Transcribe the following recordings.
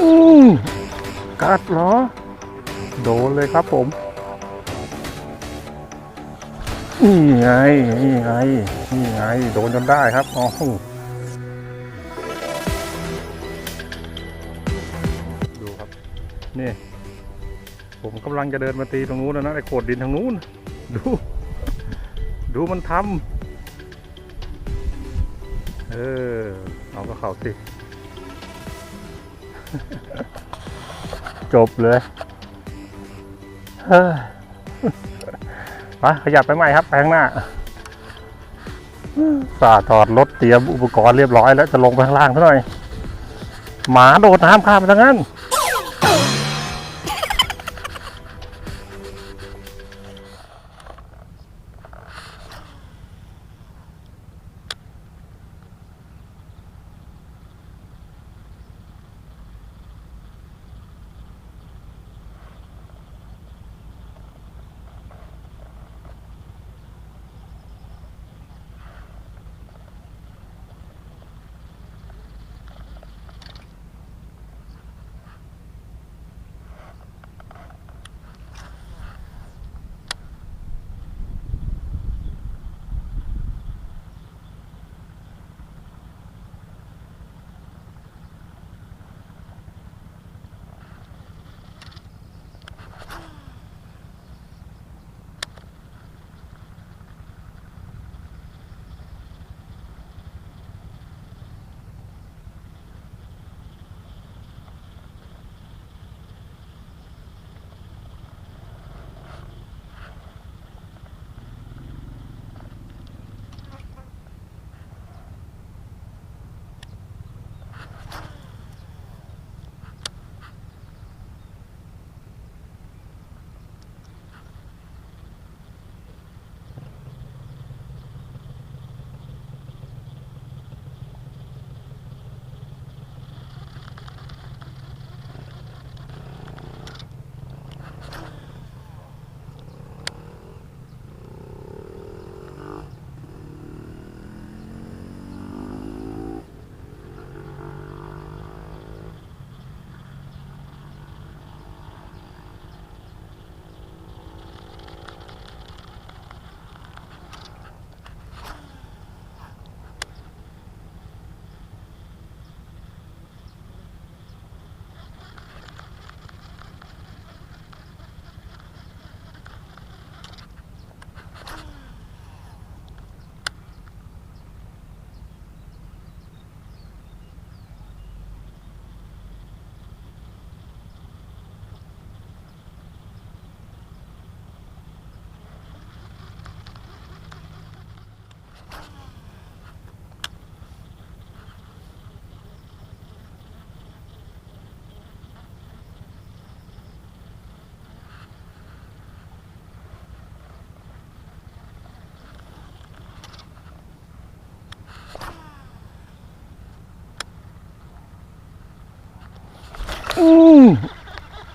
อืมกัดเหรอ โดนเลยครับผมนี่ไงนี่ไงนี่ไง โดนจนได้ครับอ๋อดูครับ นี่ ผมกำลังจะเดินมาตีตรงนู้นแล้วนะไอ้โขดดินทางนู้น ดู ดูมันทำเออ เอาก็เขาสิ จบเลยเฮ้ยมาขยับไปใหม่ครับไปข้างหน้าสาถอดรถเตรียมอุปกรณ์เรียบร้อยแล้วจะลงไปข้างล่างซะหน่อย หมาโดดน้ำข้ามไปทางนั้น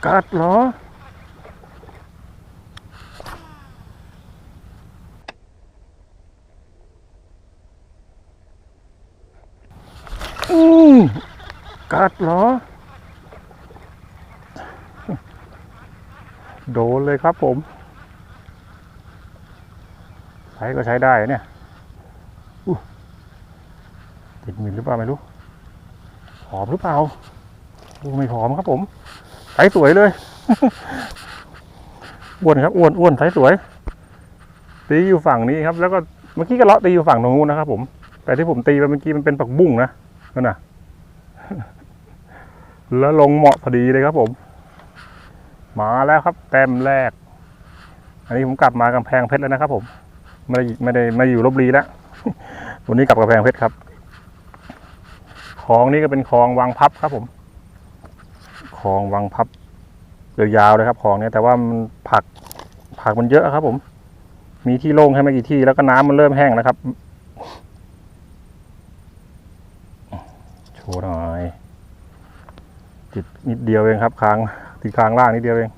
กัดเหรอ อืมกัดเหรอ โดนเลยครับผมใช้ก็ใช้ได้เนี่ยติดมินหรือเปล่าไม่รู้ หอมหรือเปล่าโอ้ไม่ผอมครับผม ไซส์สวยเลยอ้วนครับอ้วนอ้วนไซส์สวยตีอยู่ฝั่งนี้ครับ แล้วก็เมื่อกี้ก็เลาะตีอยู่ฝั่งตรงนู้นนะครับผม แต่ที่ผมตีไปเมื่อกี้มันเป็นปักบุ้งนะนั่นน่ะ แล้วลงเหมาะพอดีเลยครับผม มาแล้วครับ แต้มแรก อันนี้ผมกลับมากำแพงเพชรแล้วนะครับ ผม ไม่ได้ไม่ได้ไม่อยู่ลบบุรีแล้ววันนี้กลับกำแพงเพชรครับคลองนี้ก็เป็นคลองวังพับครับผม ลองวังพับยาวๆเลยครับคลองเนี้ยแต่ว่ามันผักผักมันเยอะครับ ผม มีที่โล่งให้ไม่กี่ที่แล้วก็น้ำมันเริ่มแห้งแล้วครับโชว์หน่อยติดนิดเดียวเองครับค้างติดค้างล่างนิดเดียวเอง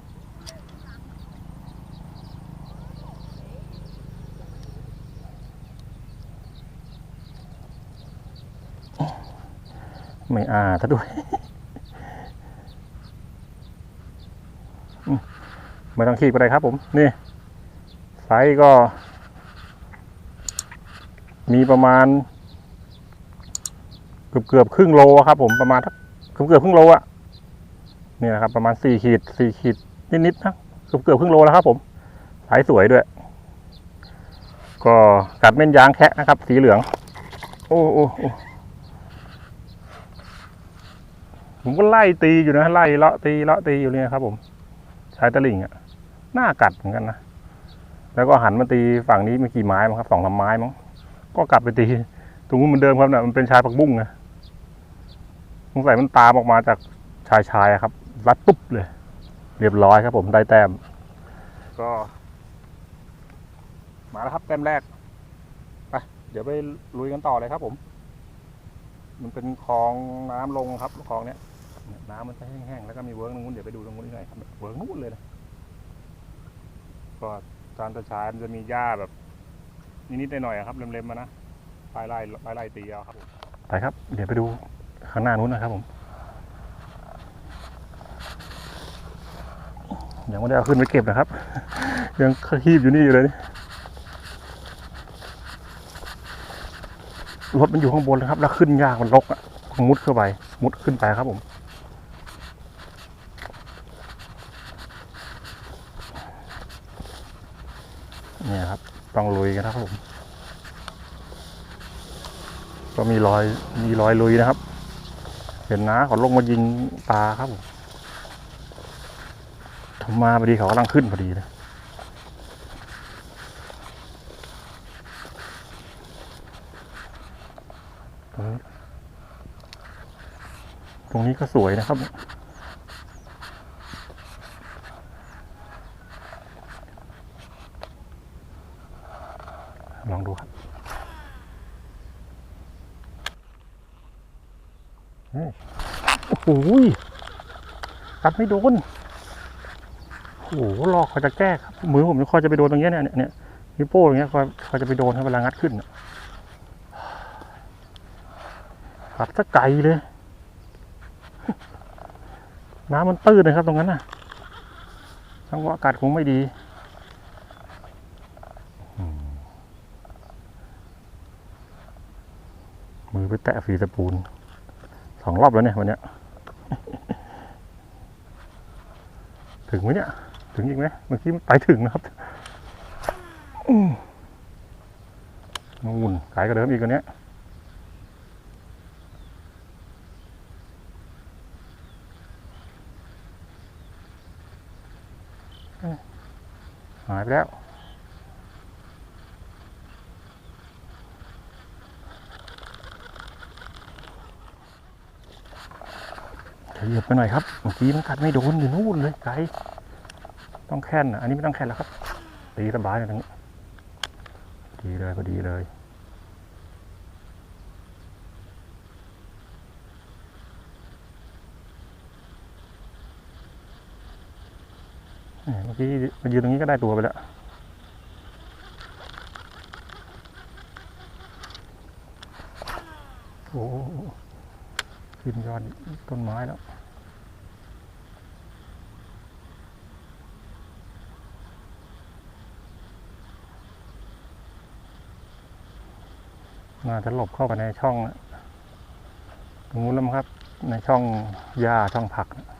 ไม่อาถ้าด้วย ไม่ต้องขีดก็ได้ครับ ผมนี่ไซส์ก็ มีประมาณ เกือบเกือบครึ่งโลครับ ผมประมาณเกือบเกือบครึ่งโลอะนี่นะครับ ประมาณสี่ขีดสี่ขีดนิดๆนะเกือบเกือบครึ่งโลแล้วครับ ผมสายสวยด้วย ก็กัดเม่นยางแคะนะครับ สีเหลือง โอ้โอ้โอ้ผมก็ไล่ตีอยู่นะไล่เลาะตีเลาะตีอยู่เนี่ยครับ ผมใช้ตะลิ่งอะ หน้ากัดเหมือนกันนะ แล้วก็หันมาตีฝั่งนี้ม่กี่ไม้มั้งครับสองสาไม้มั้ง ก็กลับไปตีตรงนู้นเหมือนเดิมครับเนี่ยมันเป็นชายผักบุ้งนะสงสัยมันตามออกมาจากชายชายครับ รัดปุ๊บเลย เรียบร้อยครับ ผมได้แต้ม ก็ มาแล้วครับแต้มแรกไปเดี๋ยวไปลุยกันต่อเลยครับ ผม มันเป็นคลองน้ำลงครับคลองเนี้ยน้ำมันจะแห้งๆแล้วก็มีเวิร์กตรงนู้นเดี๋ยวไปดูตรงนู้นหน่อยครับเวิร์กนู้นเลยนะ ก็ตอนตะชายมันจะมีหญ้าแบบนิดๆหน่อยๆอะครับเล็มๆมานะปลายไล่ปลายไล่ตีเอาครับไปครับ เดี๋ยวไปดูข้างหน้านู้นนะครับผมยังไม่ได้เอาขึ้นไปเก็บนะครับ ยังคีบอยู่นี่อยู่เลยรถมันอยู่ข้างบนนะครับ แล้วขึ้นยากมันรกอะมุดเข้าไป มุดขึ้นไปครับผม เนี่ยครับ ต้องลุยกันนะครับผม ก็มีรอยมีรอยลุยนะครับ เห็นนะเขาลงมายิงปลาครับผมผมมาพอดีเขากำลังขึ้นพอดีเลยตรงนี้ก็สวยนะครับ ลองดูครับ โอ้โหยกัดไม่โดนโอ้โหลอกเขาจะแก้ครับ มือผมคอยจะไปโดนตรงเนี้ยเนี่ยเนี่ยนิ้วโป้งอย่างเงี้ยคอยคอยจะไปโดนครับเวลางัดขึ้นกัดสักไกลเลย น้ำมันตื้นเลยครับตรงนั้นน่ะจังหวะกัดคงไม่ดีมมือไปแตะฝีตะปูนสองรอบแล้วเนี่ยวันเนี้ย ถึงไหมเนี่ย ถึงอีกไหมเมื่อกี้ไปถึงนะครับนู่นขายกว่าเดิมอีกกว่านี้เอ้ยหายไปแล้ว ขยับไปหน่อยครับเมื่อกี้มันกัดไม่โดนอยู่นู่นเลยไกลต้องแค่นอันนี้ไม่ต้องแค่นแล้วครับตีสบายเลยทั้งนี้ดีเลยพอดีเลยเมื่อกี้มายืนตรงนี้ก็ได้ตัวไปแล้วโอ้ขึ้นยอดต้นไม้แล้ว มาจะหลบเข้าไปในช่องนะตรงนู้นแล้วมั้งครับ ในช่องหญ้าช่องผักนะ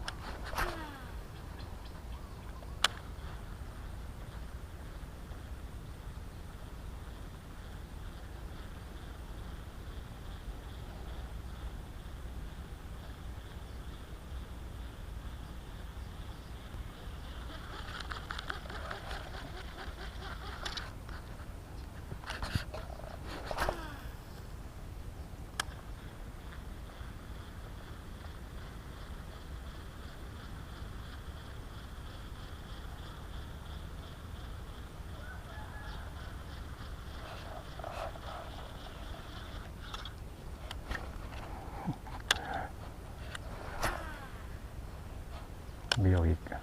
没有一个。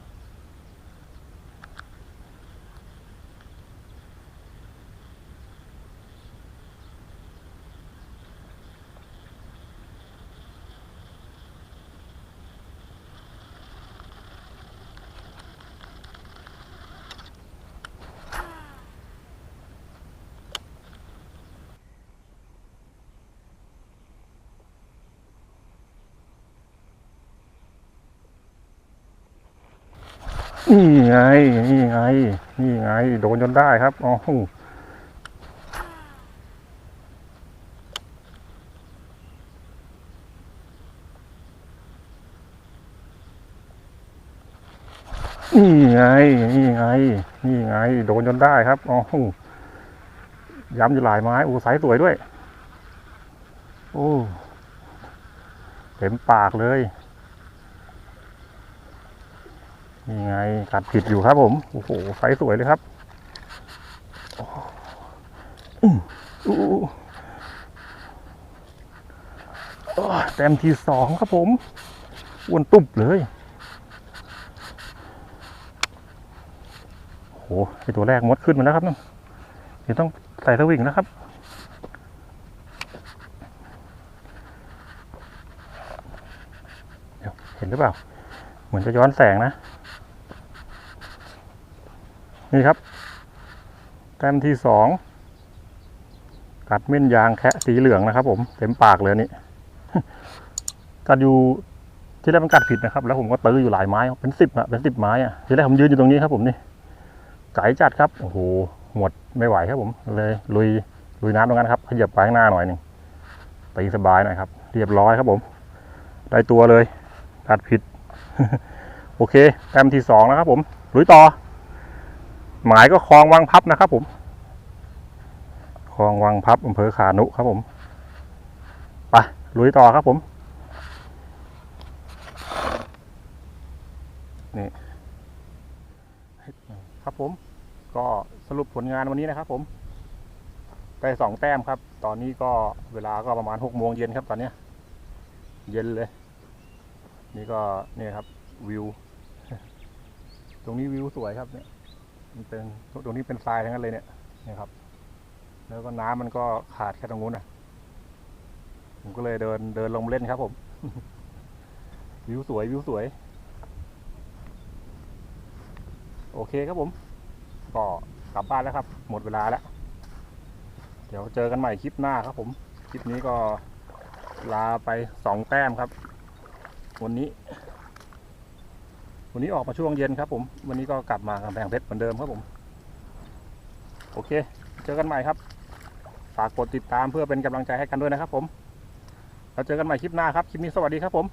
นี่ไง นี่ไง นี่ไง โดนจนได้ครับอ๋อนี่ไง นี่ไง นี่ไง โดนจนได้ครับอ๋อย้ำอยู่หลายไม้โอ้สายสวยด้วย โอ้ เต็มปากเลย นี่ไงกัดผิดอยู่ครับผมโอ้โหไฟสวยเลยครับโอ้โอ้แต้มที่สองครับผมอ้วนตุบเลยโอ้โหไอตัวแรกมดขึ้นมาแล้วครับนั่นเดี๋ยวต้องใส่สวิงนะครับเดี๋ยวเห็นหรือเปล่า เหมือนจะย้อนแสงนะ นี่ครับ แต้มที่สองกัดเม่นยางแคะสีเหลืองนะครับ ผมเต็มปากเลยนี่กัดอยู่ที่แรกมันกัดผิดนะครับ แล้วผมก็ตื้ออยู่หลายไม้เป็นสิบอะเป็นสิบไม้อะที่แรกผมยืนอยู่ตรงนี้ครับ ผมนี่ไก่จัดครับโอ้โหหมดไม่ไหวครับผม เลยลุยลุยน้ำตรงนั้นครับขยับไปข้างหน้าหน่อยหนึ่งตีสบายหน่อยครับ เรียบร้อยครับผม ได้ตัวเลยกัดผิด โอเคแต้มที่สองแล้วครับผมลุยต่อ หมายก็คลองวังพับนะครับ ผมคลองวังพับอำเภอขานุครับผมไปลุยต่อครับผมนี่ครับผม ก็สรุปผลงานวันนี้นะครับ ผมได้สองแต้มครับ ตอนนี้ก็เวลาก็ประมาณหกโมงเย็นครับตอนเนี้ย เย็นเลย นี่ก็เนี่ยครับวิว ตรงนี้วิวสวยครับเนี่ย มันเป็นตรงนี้เป็นทรายทั้งนั้นเลยเนี่ยนี่ครับ แล้วก็น้ำมันก็ขาดแค่ตรงนู้นนะผมก็เลยเดินเดินลงเล่นครับผม วิวสวยวิวสวย โอเคครับผม ก็กลับบ้านแล้วครับ หมดเวลาแล้ว เดี๋ยวเจอกันใหม่คลิปหน้าครับผม คลิปนี้ก็ลาไปสองแต้มครับ วันนี้ วันนี้ออกมาช่วงเย็นครับผม วันนี้ก็กลับมากำแพงเพชรเหมือนเดิมครับผม โอเค เจอกันใหม่ครับ ฝากกดติดตามเพื่อเป็นกำลังใจให้กันด้วยนะครับผม เราเจอกันใหม่คลิปหน้าครับ คลิปนี้สวัสดีครับผม